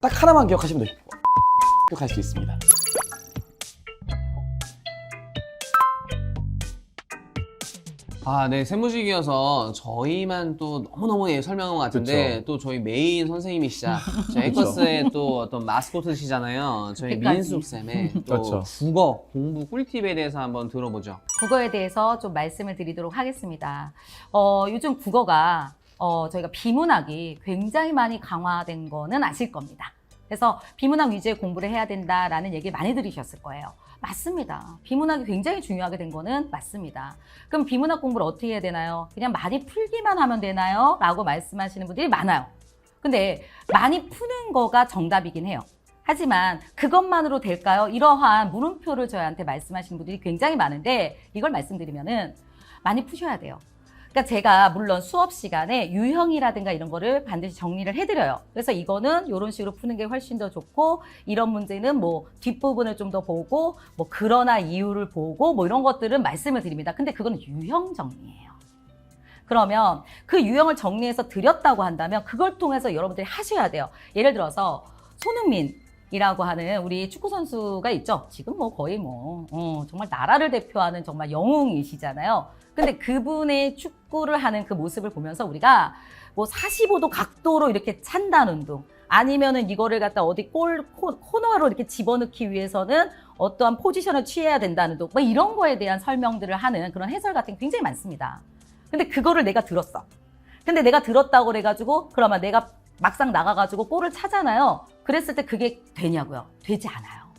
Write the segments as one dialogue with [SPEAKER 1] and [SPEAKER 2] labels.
[SPEAKER 1] 딱 하나만 기억하시면 돼요. 기억할 수 있습니다.
[SPEAKER 2] 아, 네, 세무직이어서 저희만 또 너무너무 예, 설명한 것 같은데
[SPEAKER 1] 그쵸.
[SPEAKER 2] 또 저희 메인 선생님이시자 저희 에커스의 또 어떤 마스코트시잖아요. 저희
[SPEAKER 3] 그러니까요.
[SPEAKER 2] 민숙 쌤의 또
[SPEAKER 1] 그렇죠.
[SPEAKER 2] 국어 공부 꿀팁에 대해서 한번 들어보죠.
[SPEAKER 3] 국어에 대해서 좀 말씀을 드리도록 하겠습니다. 어, 요즘 국어가 어, 저희가 비문학이 굉장히 많이 강화된 거는 아실 겁니다. 그래서 비문학 위주의 공부를 해야 된다라는 얘기 많이 들으셨을 거예요. 맞습니다. 비문학이 굉장히 중요하게 된 거는 맞습니다. 그럼 비문학 공부를 어떻게 해야 되나요? 그냥 많이 풀기만 하면 되나요? 라고 말씀하시는 분들이 많아요. 근데 많이 푸는 거가 정답이긴 해요. 하지만 그것만으로 될까요? 이러한 물음표를 저희한테 말씀하시는 분들이 굉장히 많은데 이걸 말씀드리면은 많이 푸셔야 돼요. 그러니까 제가 물론 수업 시간에 유형이라든가 이런 거를 반드시 정리를 해드려요. 그래서 이거는 이런 식으로 푸는 게 훨씬 더 좋고 이런 문제는 뭐 뒷부분을 좀 더 보고 뭐 그러나 이유를 보고 뭐 이런 것들은 말씀을 드립니다. 근데 그거는 유형 정리예요. 그러면 그 유형을 정리해서 드렸다고 한다면 그걸 통해서 여러분들이 하셔야 돼요. 예를 들어서 손흥민 이라고 하는 우리 축구 선수가 있죠. 지금 뭐 거의 뭐 어, 정말 나라를 대표하는 정말 영웅이시잖아요. 근데 그분의 축구를 하는 그 모습을 보면서 우리가 뭐 45도 각도로 이렇게 찬다는 둥 아니면은 이거를 갖다 어디 골 코, 코너로 이렇게 집어넣기 위해서는 어떠한 포지션을 취해야 된다는 둥뭐 이런 거에 대한 설명들을 하는 그런 해설 같은 게 굉장히 많습니다. 근데 그거를 내가 들었어. 근데 내가 들었다고 그래가지고 그러면 내가 막상 나가가지고 골을 차잖아요. 그랬을 때 그게 되냐고요? 되지 않아요.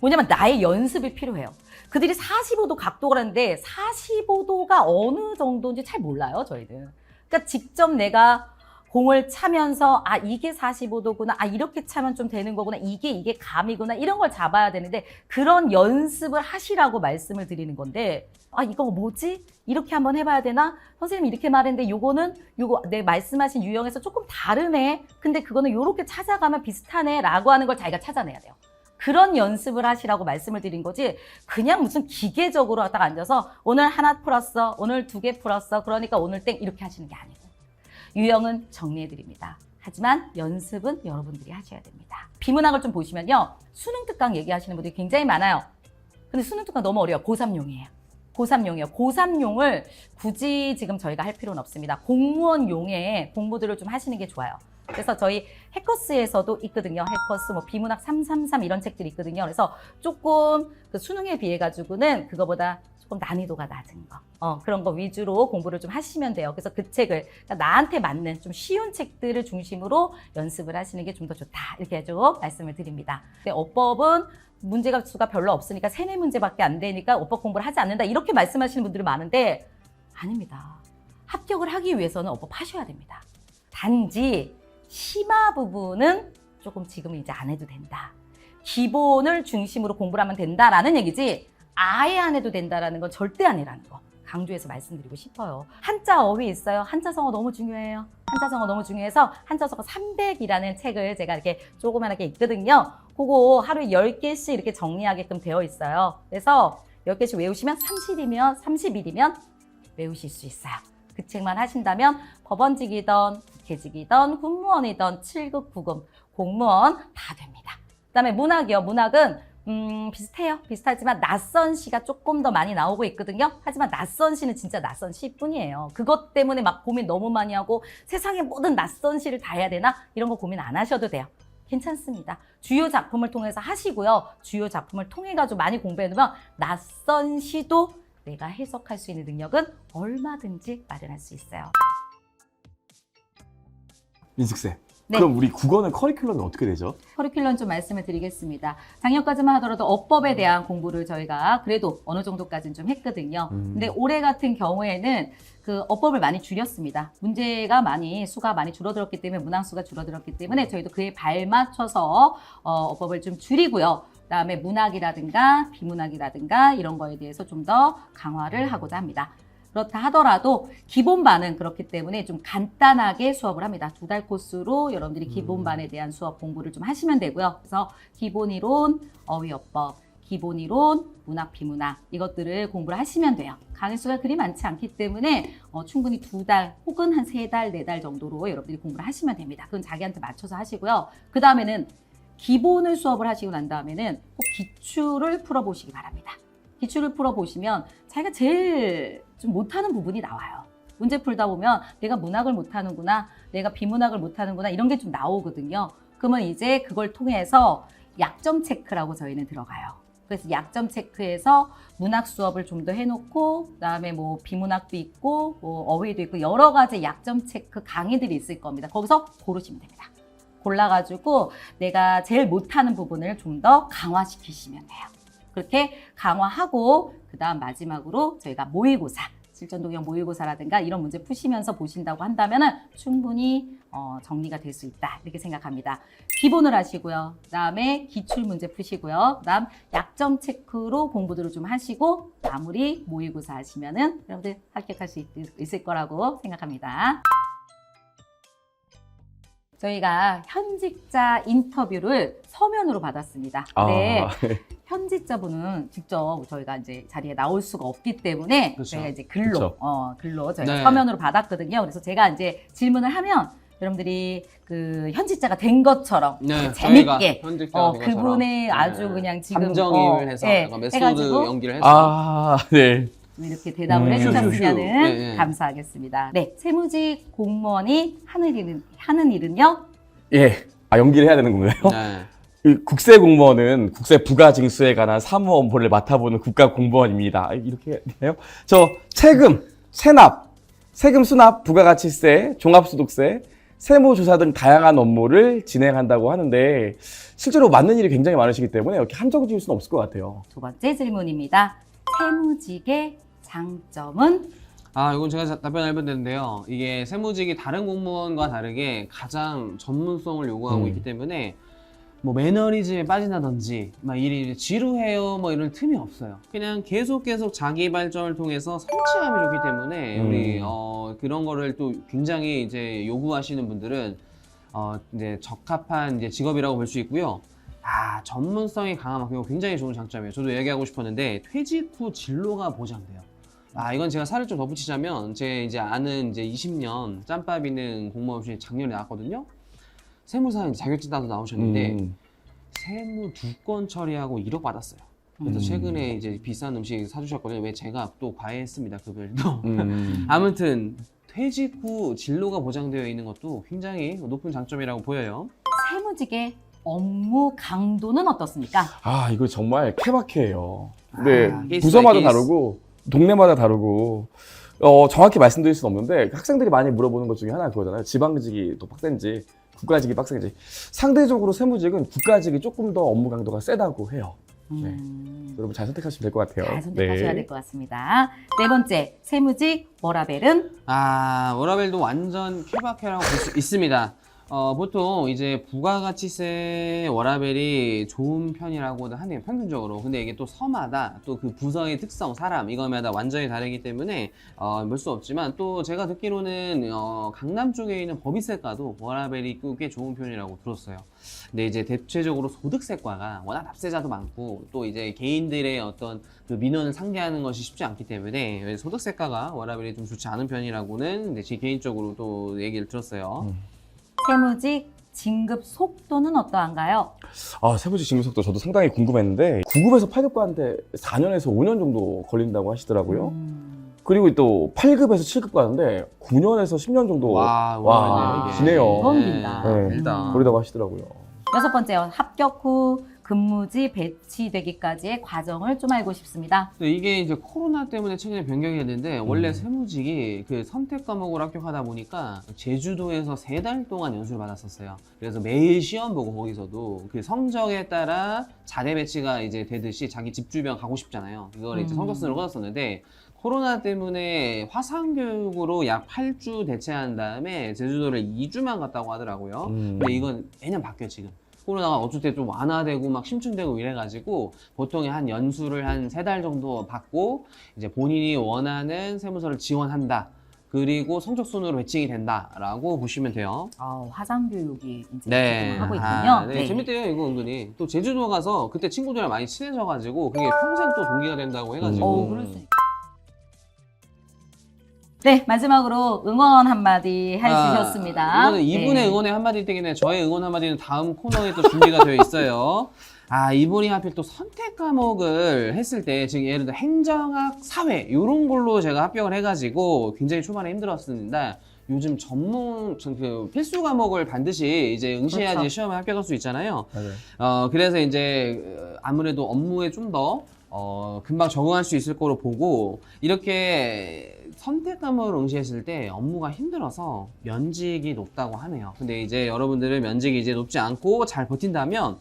[SPEAKER 3] 뭐냐면 나의 연습이 필요해요. 그들이 45도 각도가 하는데 45도가 어느 정도인지 잘 몰라요, 저희는. 그러니까 직접 내가 공을 차면서 아 이게 45도구나 아 이렇게 차면 좀 되는 거구나 이게 이게 감이구나 이런 걸 잡아야 되는데 그런 연습을 하시라고 말씀을 드리는 건데 아 이거 뭐지? 이렇게 한번 해봐야 되나? 선생님 이렇게 말했는데 요거는 요거 내 말씀하신 유형에서 조금 다르네. 근데 그거는 요렇게 찾아가면 비슷하네라고 하는 걸 자기가 찾아내야 돼요. 그런 연습을 하시라고 말씀을 드린 거지 그냥 무슨 기계적으로 딱 앉아서 오늘 하나 풀었어 오늘 두 개 풀었어 그러니까 오늘 땡 이렇게 하시는 게 아니고 유형은 정리해 드립니다. 하지만 연습은 여러분들이 하셔야 됩니다. 비문학을 좀 보시면요. 수능 특강 얘기하시는 분들이 굉장히 많아요. 근데 수능 특강 너무 어려워. 고3용이에요. 고3용이에요. 고3용을 굳이 지금 저희가 할 필요는 없습니다. 공무원 용의 공부들을 좀 하시는 게 좋아요. 그래서 저희 해커스에서도 있거든요. 해커스, 뭐 비문학 333 이런 책들이 있거든요. 그래서 조금 그 수능에 비해 가지고는 그거보다 조금 난이도가 낮은 거. 어, 그런 거 위주로 공부를 좀 하시면 돼요. 그래서 그 책을 그러니까 나한테 맞는 좀 쉬운 책들을 중심으로 연습을 하시는 게 좀 더 좋다. 이렇게 좀 말씀을 드립니다. 근데 어법은 문제가 수가 별로 없으니까 세네 문제밖에 안 되니까 어법 공부를 하지 않는다. 이렇게 말씀하시는 분들이 많은데 아닙니다. 합격을 하기 위해서는 어법 하셔야 됩니다. 단지 심화 부분은 조금 지금은 이제 안 해도 된다. 기본을 중심으로 공부를 하면 된다라는 얘기지 아예 안 해도 된다라는 건 절대 아니라는 거 강조해서 말씀드리고 싶어요. 한자 어휘 있어요. 한자 성어 너무 중요해요. 한자 성어 너무 중요해서 한자 성어 300이라는 책을 제가 이렇게 조그만하게 있거든요. 그거 하루에 10개씩 이렇게 정리하게끔 되어 있어요. 그래서 10개씩 외우시면 30이면 30일이면 외우실 수 있어요. 그 책만 하신다면 법원직이던 국회직이던 군무원이던 7급 9급 공무원 다 됩니다. 그 다음에 문학이요. 문학은 음, 비슷해요. 비슷하지만 낯선 시가 조금 더 많이 나오고 있거든요. 하지만 낯선 시는 진짜 낯선 시뿐이에요. 그것 때문에 막 고민 너무 많이 하고 세상의 모든 낯선 시를 다 해야 되나? 이런 거 고민 안 하셔도 돼요. 괜찮습니다. 주요 작품을 통해서 하시고요. 주요 작품을 통해 가지고 많이 공부해 두면 낯선 시도 내가 해석할 수 있는 능력은 얼마든지 마련할 수 있어요.
[SPEAKER 1] 민숙 쌤.
[SPEAKER 3] 네.
[SPEAKER 1] 그럼 우리 국어는 커리큘럼이 어떻게 되죠?
[SPEAKER 3] 커리큘럼 좀 말씀을 드리겠습니다. 작년까지만 하더라도 어법에 대한 공부를 저희가 그래도 어느 정도까지는 좀 했거든요.
[SPEAKER 1] 음.
[SPEAKER 3] 근데 올해 같은 경우에는 그 어법을 많이 줄였습니다. 문제가 많이 수가 많이 줄어들었기 때문에 문항수가 줄어들었기 때문에 저희도 그에 발맞춰서 어, 어법을 좀 줄이고요. 그다음에 문학이라든가 비문학이라든가 이런 거에 대해서 좀 더 강화를 하고자 합니다. 그렇다 하더라도 기본반은 그렇기 때문에 좀 간단하게 수업을 합니다. 두 달 코스로 여러분들이 기본반에 대한 수업 공부를 좀 하시면 되고요. 그래서 기본 이론, 어휘어법, 기본 이론, 문학, 비문학 이것들을 공부를 하시면 돼요. 강의 수가 그리 많지 않기 때문에 어, 충분히 두 달 혹은 한 세 달, 네 달 정도로 여러분들이 공부를 하시면 됩니다. 그건 자기한테 맞춰서 하시고요. 그 다음에는 기본을 수업을 하시고 난 다음에는 꼭 기출을 풀어보시기 바랍니다. 기출을 풀어보시면 자기가 제일 좀 못하는 부분이 나와요. 문제 풀다 보면 내가 문학을 못하는구나, 내가 비문학을 못하는구나 이런 게 좀 나오거든요. 그러면 이제 그걸 통해서 약점 체크라고 저희는 들어가요. 그래서 약점 체크해서 문학 수업을 좀 더 해놓고 그다음에 뭐 비문학도 있고 뭐 어휘도 있고 여러 가지 약점 체크 강의들이 있을 겁니다. 거기서 고르시면 됩니다. 골라가지고 내가 제일 못하는 부분을 좀 더 강화시키시면 돼요. 그렇게 강화하고 그다음 마지막으로 저희가 모의고사 실전 동영 모의고사라든가 이런 문제 푸시면서 보신다고 한다면은 충분히 어, 정리가 될 수 있다 이렇게 생각합니다. 기본을 하시고요. 그다음에 기출 문제 푸시고요. 그다음 약점 체크로 공부들을 좀 하시고 마무리 모의고사 하시면은 여러분들 합격할 수 있, 있을 거라고 생각합니다. 저희가 현직자 인터뷰를 서면으로 받았습니다. 네.
[SPEAKER 1] 아,
[SPEAKER 3] 현직자분은 직접 저희가 이제 자리에 나올 수가 없기 때문에
[SPEAKER 2] 그렇죠.
[SPEAKER 3] 저희가 이제 글로
[SPEAKER 1] 그렇죠.
[SPEAKER 3] 어 글로 저희가
[SPEAKER 2] 네.
[SPEAKER 3] 서면으로 받았거든요. 그래서 제가 이제 질문을 하면 여러분들이 그 현직자가 된 것처럼
[SPEAKER 2] 네,
[SPEAKER 3] 재밌게
[SPEAKER 2] 저희가 현직자가
[SPEAKER 3] 어
[SPEAKER 2] 된 것처럼.
[SPEAKER 3] 그분의
[SPEAKER 2] 네.
[SPEAKER 3] 아주 그냥 지금
[SPEAKER 2] 함정임을
[SPEAKER 3] 어,
[SPEAKER 2] 해서
[SPEAKER 3] 예,
[SPEAKER 2] 약간 메소드
[SPEAKER 3] 해가지고
[SPEAKER 2] 연기를 해서
[SPEAKER 1] 아, 네.
[SPEAKER 3] 이렇게 대답을
[SPEAKER 1] 음.
[SPEAKER 3] 해주셨으면
[SPEAKER 2] 휴, 휴, 휴. 네, 네.
[SPEAKER 3] 감사하겠습니다. 네, 세무직 공무원이 하는 일은 하는 일은요.
[SPEAKER 1] 예. 아, 연기를 해야 되는 건가요?
[SPEAKER 2] 네.
[SPEAKER 1] 그 국세 공무원은 국세 부가 징수에 관한 사무 업무를 맡아보는 국가 공무원입니다. 아, 이렇게 되나요? 저 세금, 세납, 세금 수납, 부가가치세, 종합소득세, 세무조사 등 다양한 업무를 진행한다고 하는데 실제로 맞는 일이 굉장히 많으시기 때문에 이렇게 함정 지을 수는 없을 것 같아요.
[SPEAKER 3] 두 번째 질문입니다. 세무직의 장점은
[SPEAKER 2] 아, 이건 제가 자- 답변 알면 되는데요. 이게 세무직이 다른 공무원과 다르게 가장 전문성을 요구하고
[SPEAKER 1] 음.
[SPEAKER 2] 있기 때문에 뭐 매너리즘에 빠진다든지 막 일이 지루해요 뭐 이런 틈이 없어요. 그냥 계속 계속 자기 발전을 통해서 성취감이 좋기 때문에
[SPEAKER 1] 음.
[SPEAKER 2] 우리 어, 그런 거를 또 굉장히 이제 요구하시는 분들은 어, 이제 적합한 이제 직업이라고 볼 수 있고요. 아 전문성이 강한 만큼 이거 굉장히 좋은 장점이에요. 저도 얘기하고 싶었는데 퇴직 후 진로가 보장돼요. 아 이건 제가 살을 좀 덧붙이자면 제 이제 아는 이제 20년 짬밥 있는 공무원 중에 작년에 나왔거든요. 세무사 자격증 따서 나오셨는데
[SPEAKER 1] 음.
[SPEAKER 2] 세무 두 건 처리하고 1억 받았어요. 그래서
[SPEAKER 1] 음.
[SPEAKER 2] 최근에 이제 비싼 음식 사주셨거든요. 왜 제가 또 과외했습니다 급여도.
[SPEAKER 1] 음.
[SPEAKER 2] 아무튼 퇴직 후 진로가 보장되어 있는 것도 굉장히 높은 장점이라고 보여요.
[SPEAKER 3] 세무직의 업무 강도는 어떻습니까?
[SPEAKER 1] 아, 이거 정말 케바케예요.
[SPEAKER 2] 아, 케이스
[SPEAKER 1] 부서마다
[SPEAKER 2] 바이 케이스.
[SPEAKER 1] 다르고 동네마다 다르고 어, 정확히 말씀드릴 수는 없는데 학생들이 많이 물어보는 것 중에 하나 그거잖아요. 지방직이 더 빡센지 국가직이 빡센지 상대적으로 세무직은 국가직이 조금 더 업무 강도가 세다고 해요.
[SPEAKER 3] 음,
[SPEAKER 1] 여러분 잘 선택하시면 될 것 같아요.
[SPEAKER 3] 잘 선택하셔야
[SPEAKER 1] 네.
[SPEAKER 3] 될것 같습니다. 네 번째, 세무직 워라벨은
[SPEAKER 2] 아, 워라벨도 완전 케바케라고 볼 수 있습니다. 어, 보통 이제 부가가치세 워라벨이 좋은 편이라고 하네요, 평균적으로. 근데 이게 또 서마다 또 그 부서의 특성, 사람, 이거마다 완전히 다르기 때문에, 어, 볼 수 없지만 또 제가 듣기로는, 어, 강남 쪽에 있는 법인세과도 워라벨이 꽤 좋은 편이라고 들었어요. 근데 이제 대체적으로 소득세과가 워낙 납세자도 많고 또 이제 개인들의 어떤 그 민원을 상대하는 것이 쉽지 않기 때문에 소득세과가 워라벨이 좀 좋지 않은 편이라고는 제 개인적으로 또 얘기를 들었어요.
[SPEAKER 1] 음.
[SPEAKER 3] 세무직 진급 속도는 어떠한가요?
[SPEAKER 1] 아, 세무직 징수속도 저도 상당히 궁금했는데 9급에서 8급과한테 4년에서 5년 정도 걸린다고 하시더라고요.
[SPEAKER 3] 음,
[SPEAKER 1] 그리고 또 8급에서 7급 가는데 9년에서 10년 정도
[SPEAKER 2] 와,
[SPEAKER 1] 와,
[SPEAKER 2] 이게.
[SPEAKER 1] 기네요.
[SPEAKER 3] 이건 긴다.
[SPEAKER 1] 네.
[SPEAKER 2] 길다.
[SPEAKER 1] 걸리다고 하시더라고요.
[SPEAKER 3] 여섯 번째요. 합격 후 근무지 배치되기까지의 과정을 좀 알고 싶습니다.
[SPEAKER 2] 근데 이게 이제 코로나 때문에 최근에 변경이 됐는데 원래
[SPEAKER 1] 음.
[SPEAKER 2] 세무직이 그 선택 과목을 합격하다 보니까 제주도에서 세 달 동안 연수를 받았었어요. 그래서 매일 시험 보고 거기서도 그 성적에 따라 자대 배치가 이제 되듯이 자기 집 주변 가고 싶잖아요. 이걸 이제
[SPEAKER 3] 음.
[SPEAKER 2] 성적순을 끊었었는데 코로나 때문에 화상 교육으로 약 8주 대체한 다음에 제주도를 2주만 갔다고 하더라고요.
[SPEAKER 1] 음.
[SPEAKER 2] 근데 이건 매년 바뀌어 지금. 코로나가 어쩔 때 좀 완화되고 막 심층되고 이래가지고 보통에 한 연수를 한 세 달 정도 받고 이제 본인이 원하는 세무서를 지원한다. 그 그리고 성적 순으로 배칭이 된다라고 보시면 돼요.
[SPEAKER 3] 어, 화상 교육이 이제
[SPEAKER 2] 네.
[SPEAKER 3] 지금 하고 있군요.
[SPEAKER 2] 아, 네. 재밌대요, 이거 은근히. 또 제주도 가서 그때 친구들이랑 많이 친해져가지고 그게 평생 또 동기가 된다고 해가지고.
[SPEAKER 3] 어, 그럴 수 있- 네, 마지막으로 응원 한마디 해주셨습니다.
[SPEAKER 2] 아, 이거는 이분의
[SPEAKER 3] 네.
[SPEAKER 2] 응원의 한마디 때문에 저의 응원 한마디는 다음 코너에 또 준비가 되어 있어요. 아, 이분이 하필 또 선택 과목을 했을 때, 지금 예를 들어 행정학, 사회, 이런 걸로 제가 합격을 해가지고 굉장히 초반에 힘들었습니다. 요즘 전문, 전그 필수 과목을 반드시 이제 응시해야지
[SPEAKER 3] 그렇죠.
[SPEAKER 2] 시험에 합격할 수 있잖아요.
[SPEAKER 1] 맞아요.
[SPEAKER 2] 어, 그래서 이제 어, 아무래도 업무에 좀 더 어, 금방 적응할 수 있을 거로 보고 이렇게 선택 과목을 응시했을 때 업무가 힘들어서 면직이 높다고 하네요. 근데 이제 여러분들은 면직이 이제 높지 않고 잘 버틴다면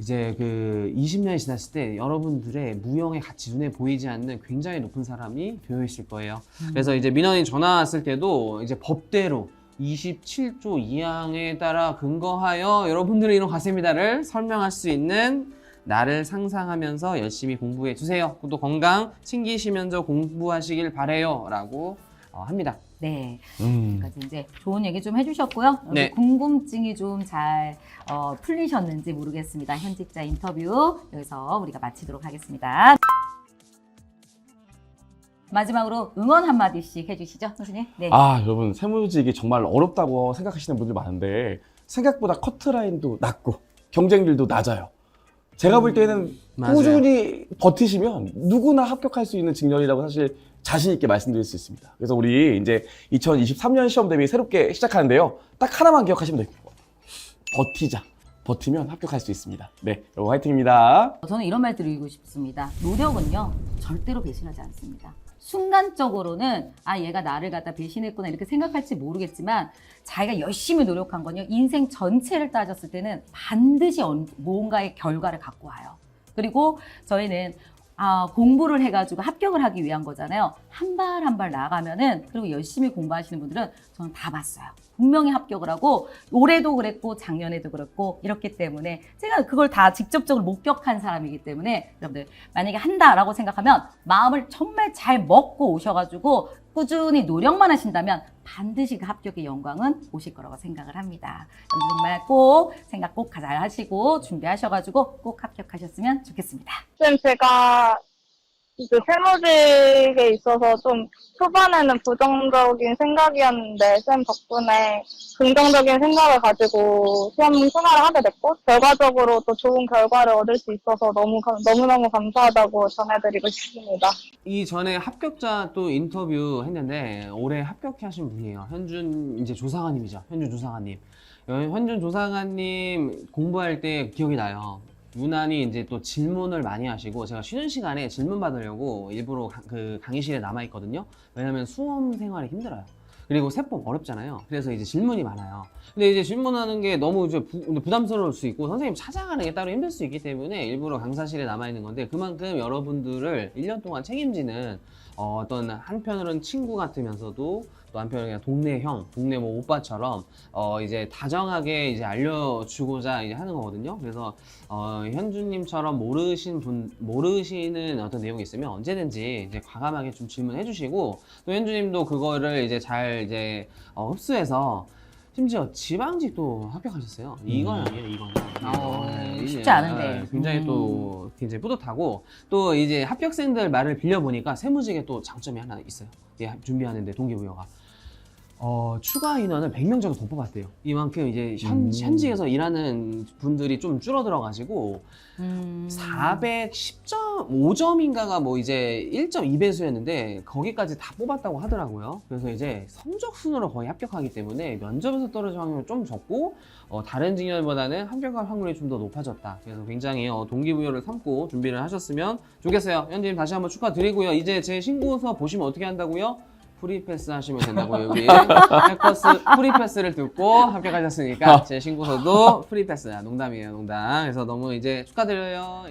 [SPEAKER 2] 이제 그 20년이 지났을 때 여러분들의 무형의 가치 눈에 보이지 않는 굉장히 높은 사람이 되어 있을 거예요. 그래서 이제 민원이 전화 왔을 때도 이제 법대로 27조 2항에 따라 근거하여 여러분들의 이런 가세미다를 설명할 수 있는 나를 상상하면서 열심히 공부해 주세요. 또 건강 챙기시면서 공부하시길 바래요 라고 어, 합니다.
[SPEAKER 3] 네,
[SPEAKER 1] 음.
[SPEAKER 3] 지금까지 이제 좋은 얘기 좀 해주셨고요.
[SPEAKER 2] 네.
[SPEAKER 3] 궁금증이 좀 잘 어, 풀리셨는지 모르겠습니다. 현직자 인터뷰 여기서 우리가 마치도록 하겠습니다. 마지막으로 응원 한 마디씩 해주시죠, 선생님. 네.
[SPEAKER 1] 아, 여러분, 세무직이 정말 어렵다고 생각하시는 분들 많은데, 생각보다 커트라인도 낮고, 경쟁률도 낮아요. 제가 볼 때는
[SPEAKER 2] 맞아요.
[SPEAKER 1] 꾸준히 버티시면 누구나 합격할 수 있는 직렬이라고 사실 자신 있게 말씀드릴 수 있습니다. 그래서 우리 이제 2023년 시험 대비 새롭게 시작하는데요. 딱 하나만 기억하시면 돼요. 버티자. 버티면 합격할 수 있습니다. 네, 여러분 화이팅입니다.
[SPEAKER 3] 저는 이런 말 드리고 싶습니다. 노력은요, 절대로 배신하지 않습니다. 순간적으로는, 아, 얘가 나를 갖다 배신했구나, 이렇게 생각할지 모르겠지만, 자기가 열심히 노력한 건요, 인생 전체를 따졌을 때는 반드시 언- 뭔가의 결과를 갖고 와요. 그리고 저희는 아, 공부를 해가지고 합격을 하기 위한 거잖아요. 한 발 한 발 나가면은, 그리고 열심히 공부하시는 분들은 저는 다 봤어요. 분명히 합격을 하고, 올해도 그랬고, 작년에도 그랬고, 이렇기 때문에 제가 그걸 다 직접적으로 목격한 사람이기 때문에 여러분들 만약에 한다라고 생각하면 마음을 정말 잘 먹고 오셔가지고 꾸준히 노력만 하신다면 반드시 그 합격의 영광은 오실 거라고 생각을 합니다. 정말 꼭 생각 꼭 잘 하시고 준비하셔가지고 꼭 합격하셨으면 좋겠습니다.
[SPEAKER 4] 쌤, 제가 그 세무직에 있어서 좀 초반에는 부정적인 생각이었는데 쌤 덕분에 긍정적인 생각을 가지고 시험 생활을 하게 됐고 결과적으로 또 좋은 결과를 얻을 수 있어서 너무 감- 너무너무 감사하다고 전해드리고 싶습니다.
[SPEAKER 2] 이전에 합격자 또 인터뷰 했는데 올해 합격하신 분이에요. 현준 이제 조상아님이죠. 현준. 어, 현준 조상아님 공부할 때 기억이 나요. 유난히 이제 또 질문을 많이 하시고 제가 쉬는 시간에 질문 받으려고 일부러 가- 그 강의실에 남아 있거든요. 왜냐면 수험 생활이 힘들어요. 그리고 세법 어렵잖아요. 그래서 이제 질문이 많아요. 근데 이제 질문하는 게 너무 이제 부, 부담스러울 수 있고 선생님 찾아가는 게 따로 힘들 수 있기 때문에 일부러 강사실에 남아 있는 건데 그만큼 여러분들을 1년 동안 책임지는 어, 어떤 한편으로는 친구 같으면서도 또 한편으로는 그냥 동네 형, 동네 뭐 오빠처럼 어, 이제 다정하게 이제 알려주고자 이제 하는 거거든요. 그래서 어, 현주님처럼 모르신 분, 모르시는 어떤 내용이 있으면 언제든지 이제 과감하게 좀 질문해 주시고 또 현주님도 그거를 이제 잘 이제 어, 흡수해서 심지어 지방직도 합격하셨어요. 이건 아니에요, 이건.
[SPEAKER 3] 어,
[SPEAKER 2] 네,
[SPEAKER 3] 쉽지
[SPEAKER 2] 이게,
[SPEAKER 3] 않은데.
[SPEAKER 2] 네, 굉장히
[SPEAKER 3] 음.
[SPEAKER 2] 또 굉장히 뿌듯하고 또 이제 합격생들 말을 빌려 보니까 세무직에 또 장점이 하나 있어요. 예, 준비하는데 동기부여가. 어, 추가 인원을 100명 정도 더 뽑았대요. 이만큼 이제 현,
[SPEAKER 1] 음.
[SPEAKER 2] 현직에서 일하는 분들이 좀 줄어들어가지고
[SPEAKER 3] 음.
[SPEAKER 2] 410.5점인가가 뭐 이제 1.2배수였는데 거기까지 다 뽑았다고 하더라고요. 그래서 이제 성적 순으로 거의 합격하기 때문에 면접에서 떨어질 확률이 좀 적고 어, 다른 직렬보다는 합격할 확률이 좀 더 높아졌다. 그래서 굉장히 어, 동기부여를 삼고 준비를 하셨으면 좋겠어요. 현님 다시 한번 축하드리고요. 이제 제 신고서 보시면 어떻게 한다고요? 프리패스 하시면 된다고요. 여기 해커스 프리패스를 듣고 합격하셨으니까 제 신고서도 프리패스야. 농담이에요, 농담. 그래서 너무 이제 축하드려요.